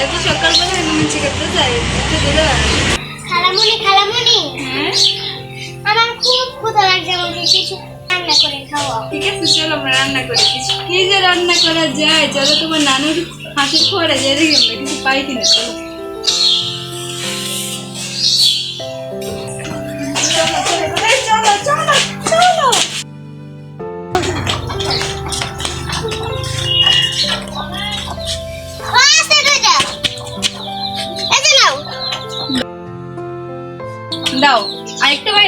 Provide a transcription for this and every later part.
এত সকালবেলা হনুমানছি করতে যাই একটু খালামুনি খালামুনি। হ্যাঁ? আমার খুব ক্ষুধা লাগছে আমাকে কিছু রান্না করে খাওয়াও। ঠিক আছে চলো আমরা রান্না করি। কিছু কি যে রান্না করা যায়? চলো তোমার নানুর হাতে খোয়ারা যায় দেখি আমরা কিছু পাই কিনা চলো।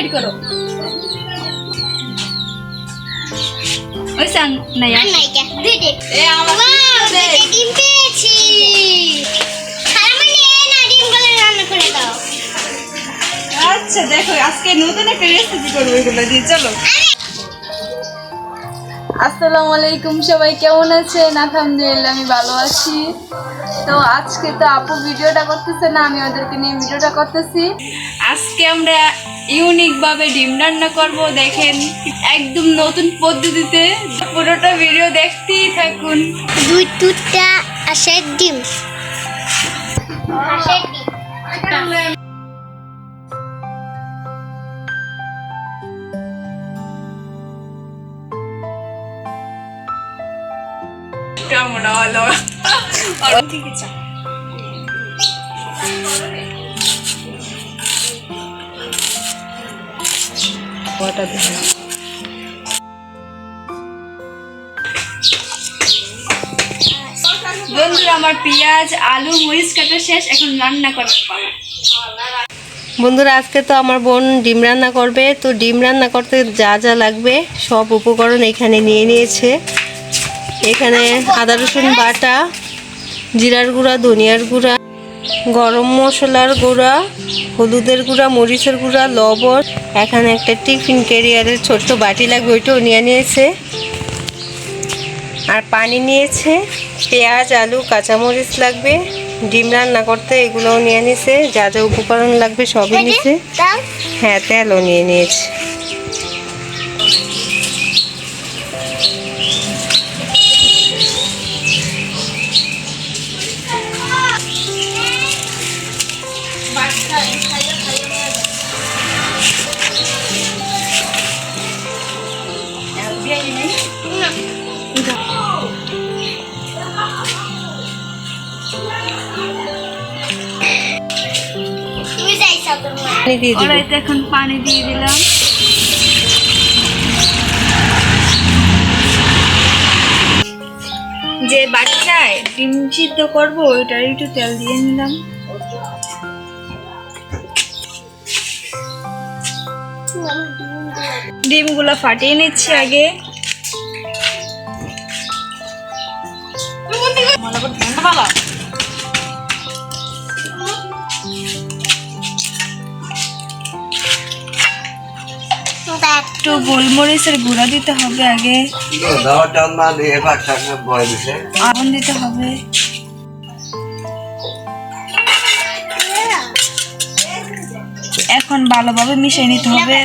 আরেকটা বাইর করো। ওই সান নাই আর নাইকা দুইটা। এ আমার ওয়াও ডিম পেয়েছি। খালামুনি এই না ডিমগুলো রান্না করে দাও। আচ্ছা দেখো আজকে নতুন একটা রেসিপি করব এগুলো দিয়ে চলো। আসসালামু আলাইকুম, সবাই কেমন আছেন? আলহামদুলিল্লাহ, আমি ভালো আছি। তো আজকে তো আপু ভিডিওটা করতেছে না, আমি ওদেরকে নিয়ে ভিডিওটা করতেছি। আজকে আমরা ইউনিকভাবে ডিম রান্না করব, দেখেন, একদম নতুন পদ্ধতিতে। পুরোটা ভিডিও দেখতেই থাকুন। দুই দুটা আশের ডিম। ওটা দিলাম বন্ধুরা আমার পেঁয়াজ আলু মরিচ কাটা শেষ এখন রান্না করার পালা। বন্ধুরা আজকে তো আমার বোন ডিম রান্না করবে। তো ডিম রান্না করতে যা যা লাগবে সব উপকরণ এখানে নিয়ে নিয়েছে। এখানে আদা রসুন বাটা জিরার গুঁড়া ধনিয়ার গুঁড়া গরম মশলার গুঁড়া হলুদের গুঁড়া মরিচের গুঁড়া লবণ। এখানে একটা টিফিন ক্যারিয়ারের ছোট্ট বাটি লাগবে ওইটাও নিয়ে নিয়েছে। আর পানি নিয়েছে পেঁয়াজ আলু কাঁচামরিচ লাগবে ডিম রান্না করতে এগুলোও নিয়ে নিয়েছে যা যা উপকরণ লাগবে সবই নিয়েছে। হ্যাঁ তেলও নিয়ে নিয়েছে। ওরাইতে এখন পানি দিয়ে দিলাম। যে বাটিটায় ডিম সিদ্ধ করব ওইটার একটু তেল দিয়ে নিলাম। ডিমগুলো ফাটিয়ে নিচ্ছি আগে। একটু গোলমরিচের গুঁড়া দিতে হবে আগে। আগুন দিতে হবে। এখন ভালোভাবে মিশিয়ে নিতে হবে।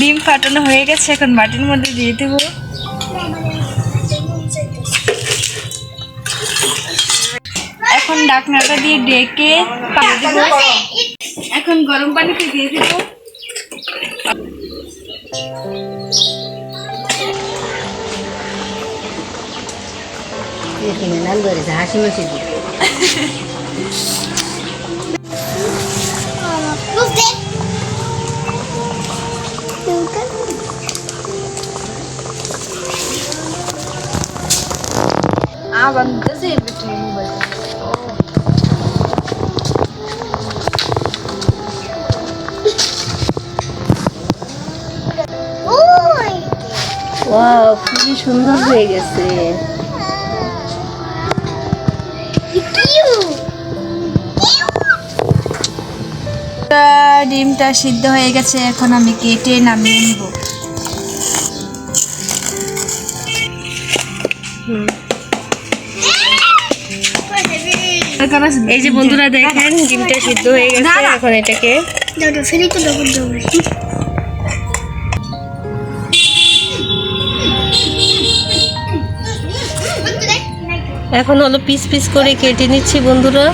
ডিম ফাটানো হয়ে গেছে, এখন বাটির মধ্যে দিয়ে দেব। এখন ডাকনাটা দিয়ে ডেকে পানি দেবো এখন গরম পানিতে দিয়ে দেব। বুঝ দে আবার দিতেছে মোবাইল। ওই খুবই সুন্দর হয়ে গেছে। ডিমটা সিদ্ধ হয়ে গেছে এখন আমি কেটে নামিয়ে নিব। এই যে বন্ধুরা দেখেন ডিমটা সিদ্ধ হয়ে গেছে এখন এটাকে এখন হলো পিস পিস করে কেটে নিচ্ছি বন্ধুরা।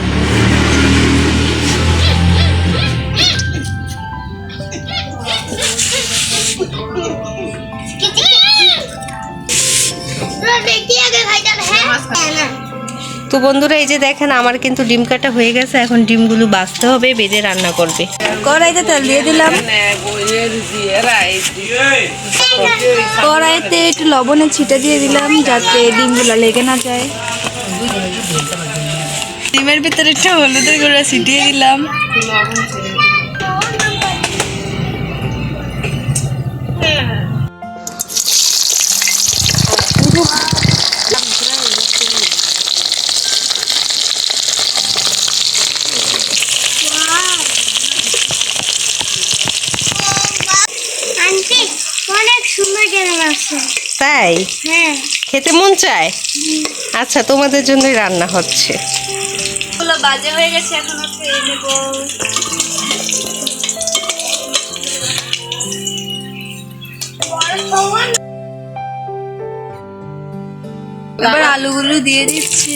তো বন্ধুরা, এই যে দেখেন আমার কিন্তু ডিম কাটা হয়ে গেছে। এখন ডিমগুলো বাছতে হবে বেঁধে রান্না করবে। কড়াইতে তেল দিয়ে দিলাম। কড়াইতে একটু লবণের ছিটা দিয়ে দিলাম, যাতে ডিমগুলো লেগে না যায়। ডিমের ভিতরে একটু হলুদের গুঁড়া ছিটিয়ে দিলাম। তাই? হ্যাঁ। খেতে মন চায়? আচ্ছা তোমাদের জন্যই রান্না হচ্ছে। গুলো বাজে হয়ে গেছে, এখন খেয়ে নেব। আলুগুলো দিয়ে দিচ্ছি।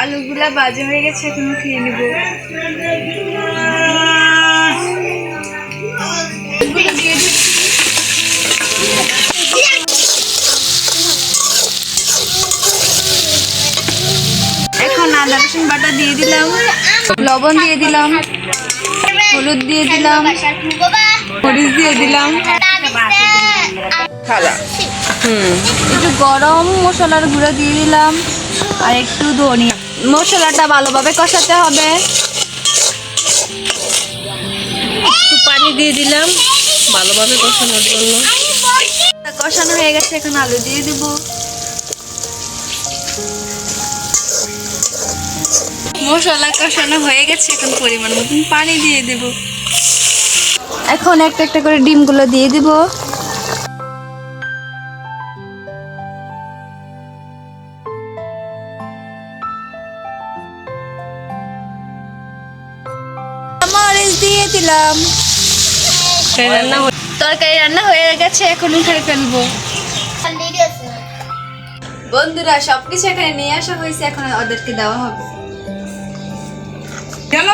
আলুগুলা বাজে হয়ে গেছে, এখন খেয়ে নেব। লবণ দিয়ে দিলাম হলুদ দিয়ে দিলাম মরিচ দিয়ে দিলাম। হুম একটু গরম মশলার গুঁড়ো দিয়ে দিলাম আর একটু ধনিয়া। মশলাটা ভালোভাবে কষাতে হবে। একটু পানি দিয়ে দিলাম ভালোভাবে কষানোর জন্য। কষানো হয়ে গেছে এখন আলু দিয়ে দিব। মশলা কষানো হয়ে গেছে এখন পরিমাণ মতন পানি দিয়ে দেব। এখন একটা একটা করে ডিমগুলো দিয়ে দিব। মরিচ দিয়ে দিলাম। রান্না তরকারি রান্না হয়ে গেছে এখন উঠে ফেলব। বন্ধুরা সবকিছু এখানে নিয়ে আসা হয়েছে এখন ওদেরকে দেওয়া হবে। গেল?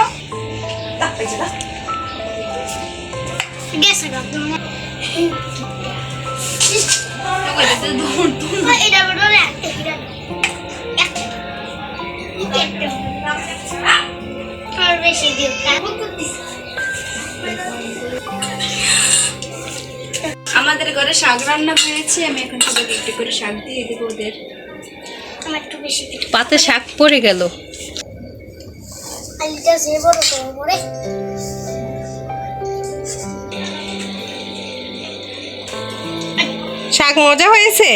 বেশি দিও করতেছে। আমাদের ঘরে শাক রান্না হয়েছে আমি এখন সবাইকে একটু করে শাক দিয়ে দেবো ওদের। আমার একটু বেশি পাতে শাক পড়ে গেল। আলুটা যে বড় করে পড়ে শাক মজা হয়েছে?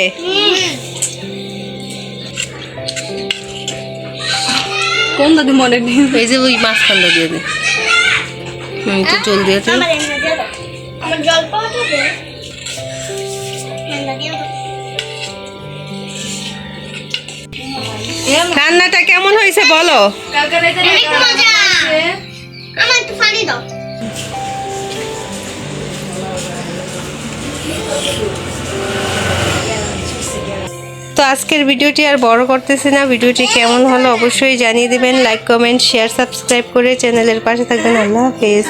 কোন দাদু মনে নেই এই যে ওই মাঝখানটা দিয়ে দে। হুম একটু জল দিয়ে আমার জল পাওয়া যাবে রান্নাটা কেমন হয়েছে বলো? তো আজকের ভিডিওটি আর বড় করতেছি না। ভিডিওটি কেমন হলো অবশ্যই জানিয়ে দেবেন। লাইক কমেন্ট শেয়ার সাবস্ক্রাইব করে চ্যানেলের পাশে থাকবেন। আল্লাহ হাফেজ।